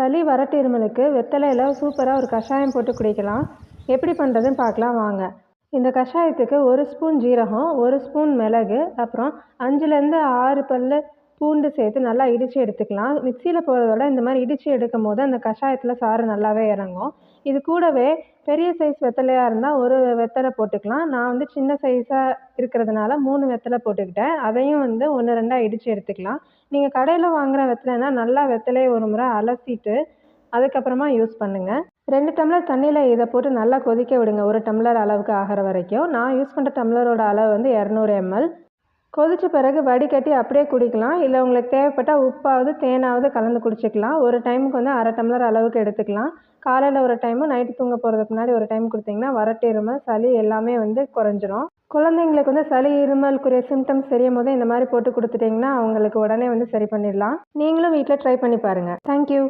சளி வரட்டிருமலுக்கு வெத்தலையில் சூப்பராக ஒரு கஷாயம் போட்டு குடிக்கலாம். எப்படி பண்ணுறதுன்னு பார்க்கலாம் வாங்க. இந்த கஷாயத்துக்கு ஒரு ஸ்பூன் ஜீரகம் ஒரு ஸ்பூன் மிளகு அப்புறம் அஞ்சுலேருந்து ஆறு பல் பூண்டு சேர்த்து நல்லா இடித்து எடுத்துக்கலாம். மிக்சியில் போடுறதோட இந்த மாதிரி இடித்து எடுக்கும் போது அந்த கஷாயத்தில் சாறு நல்லாவே இறங்கும். இது கூடவே பெரிய சைஸ் வெத்தலையாக இருந்தால் ஒரு வெத்தலை போட்டுக்கலாம். நான் வந்து சின்ன சைஸாக இருக்கிறதுனால மூணு வெத்தலை போட்டுக்கிட்டேன். அதையும் வந்து ஒன்று ரெண்டாக இடித்து எடுத்துக்கலாம். நீங்கள் கடையில் வாங்குகிற வெத்தலைனா நல்லா வெத்தலையை ஒரு முறை அலசிட்டு அதுக்கப்புறமா யூஸ் பண்ணுங்கள் ரெண்டு டம்ளர் தண்ணியில் இதை போட்டு நல்லா கொதிக்க விடுங்க. ஒரு டம்ளர் அளவுக்கு ஆகிற வரைக்கும். நான் யூஸ் பண்ணுற டம்ளரோட அளவு வந்து இரநூறு எம்எல் கொதித்த பிறகு வடிகட்டி அப்படியே குடிக்கலாம். இல்லை உங்களுக்கு தேவைப்பட்டால் உப்பாவது தேனாவது கலந்து குடிச்சிக்கலாம். ஒரு டைமுக்கு வந்து அரை டம்ளர் அளவுக்கு எடுத்துக்கலாம். காலையில் ஒரு டைமு நைட்டு தூங்க போகிறதுக்கு முன்னாடி ஒரு டைம் கொடுத்தீங்கன்னா வறட்டு இருமல் சளி எல்லாமே வந்து குறைஞ்சிரும். குழந்தைங்களுக்கு வந்து சளி இருமலுக்குரிய சிம்டம்ஸ் தெரியும் போதே இந்த மாதிரி போட்டு கொடுத்துட்டிங்கன்னா அவங்களுக்கு உடனே வந்து சரி பண்ணிடலாம். நீங்களும் வீட்டில் ட்ரை பண்ணி பாருங்கள் தேங்க்யூ